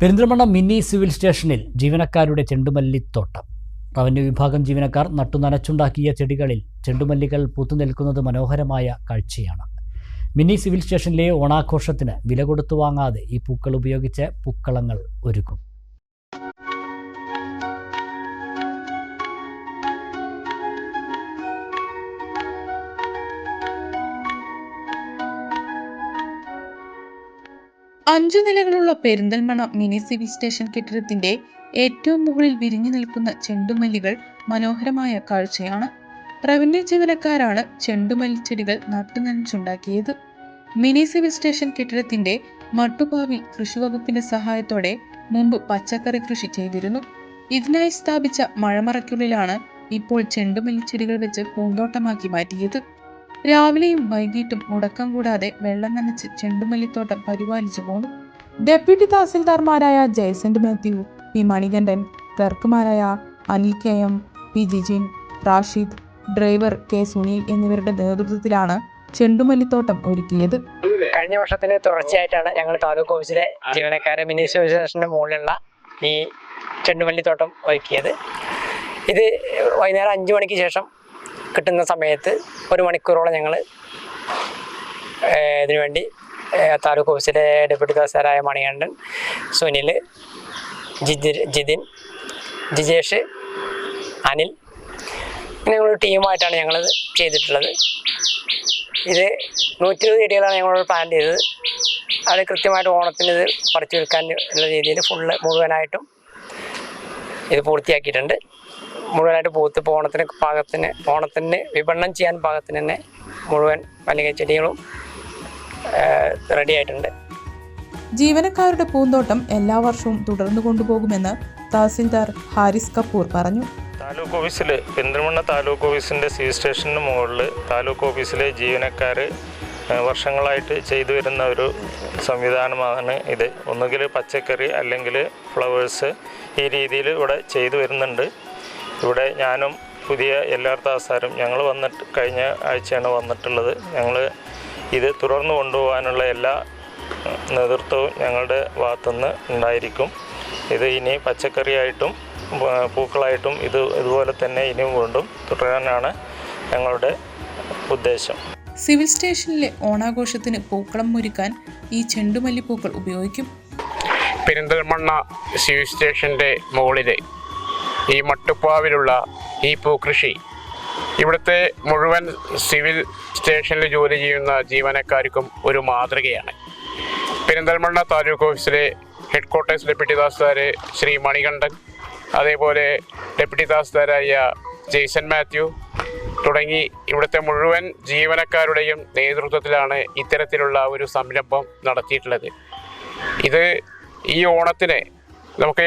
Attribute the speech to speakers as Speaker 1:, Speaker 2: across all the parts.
Speaker 1: Perinthalmanna mini civil സ്റ്റേഷനിൽ ജീവനക്കാരുടെ ചെണ്ടുമല്ലിത്തോട്ടം revenue വിഭാഗം ജീവനക്കാർ നട്ടുനനച്ചുണ്ടാക്കിയ ചെടികളിൽ ചെണ്ടുമല്ലികൾ പൂത്തുനിൽക്കുന്നത് മനോഹരമായ കാഴ്ചയാണ്. മിനി സിവിൽ സ്റ്റേഷനിലെ ഓണാഘോഷത്തിന് വില കൊടുത്തു വാങ്ങാതെ ഈ പൂക്കൾ ഉപയോഗിച്ച് പൂക്കളങ്ങൾ ഒരുക്കും.
Speaker 2: അഞ്ചു നിലകളുള്ള പെരിന്തൽമണ്ണ മിനി സിവിൽ സ്റ്റേഷൻ കെട്ടിടത്തിന്റെ ഏറ്റവും മുകളിൽ വിരിഞ്ഞു നിൽക്കുന്ന ചെണ്ടുമല്ലികൾ മനോഹരമായ കാഴ്ചയാണ്. റവന്യൂ ജീവനക്കാരാണ് ചെണ്ടുമല്ലി ചെടികൾ നട്ടുനനച്ചുണ്ടാക്കിയത്. മിനി സിവിൽ സ്റ്റേഷൻ കെട്ടിടത്തിന്റെ മട്ടുപാവിൽ കൃഷിവകുപ്പിന്റെ സഹായത്തോടെ മുമ്പ് പച്ചക്കറി കൃഷി ചെയ്തിരുന്നു. ഇതിനായി സ്ഥാപിച്ച മഴമറയ്ക്കുള്ളിലാണ് ഇപ്പോൾ ചെണ്ടുമല്ലി ചെടികൾ വെച്ച് പൂന്തോട്ടമാക്കി മാറ്റിയത്. രാവിലെയും വൈകിട്ടും മുടക്കം കൂടാതെ വെള്ളം നനച്ച് ചെണ്ടുമല്ലിത്തോട്ടം പരിപാലിച്ചു പോന്നു. ഡെപ്യൂട്ടി തഹസിൽദാർമാരായ Jayasant Mathew P Manikandan ക്ലർക്കുമാരായ Anil K M P Jijin Rashid driver K Sunil എന്നിവരുടെ നേതൃത്വത്തിലാണ് ചെണ്ടുമല്ലിത്തോട്ടം ഒരുക്കിയത്.
Speaker 3: കഴിഞ്ഞ വർഷത്തിന് തുടർച്ചയായിട്ടാണ് ഞങ്ങൾ താലൂക്ക് ഓഫീസിലെ ജീവനക്കാരെ മിനി സ്റ്റേഷന്റെ മുകളിലുള്ള ഈ ചെണ്ടുമല്ലിത്തോട്ടം ഒരുക്കിയത്. ഇത് വൈകുന്നേരം അഞ്ച് മണിക്ക് ശേഷം കിട്ടുന്ന സമയത്ത് ഒരു മണിക്കൂറോളം ഞങ്ങൾ ഇതിനുവേണ്ടി താലൂക്ക് ഓഫീസിലെ ഡെപ്യൂട്ടി തഹസിലായ മണികണ്ഠൻ സുനിൽ ജിജി ജിതിൻ ജിജേഷ് അനിൽ ഞങ്ങളൊരു ടീമായിട്ടാണ് ഞങ്ങൾ ചെയ്തിട്ടുള്ളത്. ഇത് നൂറ്റി ഇരുപത് ചെടികളാണ് ഞങ്ങളോട് പ്ലാൻ ചെയ്തത്. അത് കൃത്യമായിട്ട് ഓണത്തിന് ഇത് പറിച്ചു വിൽക്കാൻ ഉള്ള രീതിയിൽ ഫുള്ള് മുഴുവനായിട്ടും ഇത് പൂർത്തിയാക്കിയിട്ടുണ്ട്. മുഴുവനായിട്ട് പൂത്ത് പോണത്തിന് പാകത്തിന് ഓണത്തിന് വിപണനം ചെയ്യാൻ പാകത്തിന് തന്നെ മുഴുവൻ മല്ലിക ചെടികളും റെഡി ആയിട്ടുണ്ട്.
Speaker 2: ജീവനക്കാരുടെ പൂന്തോട്ടം എല്ലാ വർഷവും തുടർന്നു കൊണ്ടുപോകുമെന്ന് തഹസിൽദാർ ഹാരിസ് കപൂർ പറഞ്ഞു.
Speaker 4: താലൂക്ക് ഓഫീസിൽ പെരിന്തൽമണ്ണ താലൂക്ക് ഓഫീസിന്റെ സിവിൽ സ്റ്റേഷന് മുകളിൽ താലൂക്ക് ഓഫീസിലെ ജീവനക്കാർ വർഷങ്ങളായിട്ട് ചെയ്തു വരുന്ന ഒരു സംവിധാനമാണ് ഇത്. ഒന്നുകിൽ പച്ചക്കറി അല്ലെങ്കിൽ ഫ്ലവേഴ്സ് ഈ രീതിയിൽ ഇവിടെ ചെയ്തു വരുന്നുണ്ട്. ഇവിടെ ഞാനും പുതിയ എല്ലാർത്ത സാറും ഞങ്ങൾ വന്നിട്ട് കഴിഞ്ഞ ആഴ്ചയാണ് വന്നിട്ടുള്ളത്. ഞങ്ങൾ ഇത് തുടർന്ന് കൊണ്ടുപോകാനുള്ള എല്ലാ നേതൃത്വവും ഞങ്ങളുടെ ഭാഗത്തുനിന്ന് ഉണ്ടായിരിക്കും. ഇത് ഇനി പച്ചക്കറിയായിട്ടും പൂക്കളായിട്ടും ഇത് ഇതുപോലെ തന്നെ ഇനിയും വീണ്ടും തുടരാനാണ് ഞങ്ങളുടെ ഉദ്ദേശം.
Speaker 2: സിവിൽ സ്റ്റേഷനിലെ ഓണാഘോഷത്തിന് പൂക്കളം ഒരുക്കാൻ ഈ ചെണ്ടുമല്ലിപ്പൂക്കൾ ഉപയോഗിക്കും.
Speaker 5: പെരിന്തൽമണ്ണ സിവിൽ സ്റ്റേഷന്റെ മുകളിൽ ഈ മട്ടുപ്പാവിലുള്ള ഈ പൂക്കൃഷി. ഇവിടുത്തെ മുഴുവൻ സിവിൽ സ്റ്റേഷനിൽ ജോലി ചെയ്യുന്ന ജീവനക്കാർക്കും ഒരു മാതൃകയാണ്. പെരിന്തൽമണ്ണ താലൂക്ക് ഓഫീസിലെ headquarters deputy tahsildar Shri Manikandan അതേപോലെ ഡെപ്യൂട്ടി തഹസിൽദാരായ ജെയ്സൺ മാത്യു തുടങ്ങി ഇവിടുത്തെ മുഴുവൻ ജീവനക്കാരുടെയും നേതൃത്വത്തിലാണ് ഇത്തരത്തിലുള്ള ഒരു സംരംഭം നടത്തിയിട്ടുള്ളത്. ഇത് ഈ ഓണത്തിന് നമുക്ക്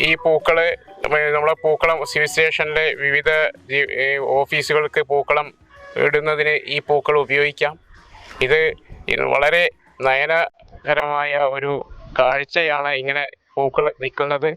Speaker 5: ഈ പൂക്കൾ നമ്മ- നമ്മളെ പൂക്കളം സിവിൽ സ്റ്റേഷനിലെ വിവിധ ഓഫീസുകൾക്ക് പൂക്കളം ഇടുന്നതിന് ഈ പൂക്കൾ ഉപയോഗിക്കാം. ഇത് വളരെ നയനകരമായ ഒരു കാഴ്ചയാണ് ഇങ്ങനെ പൂക്കൾ നിൽക്കുന്നത്.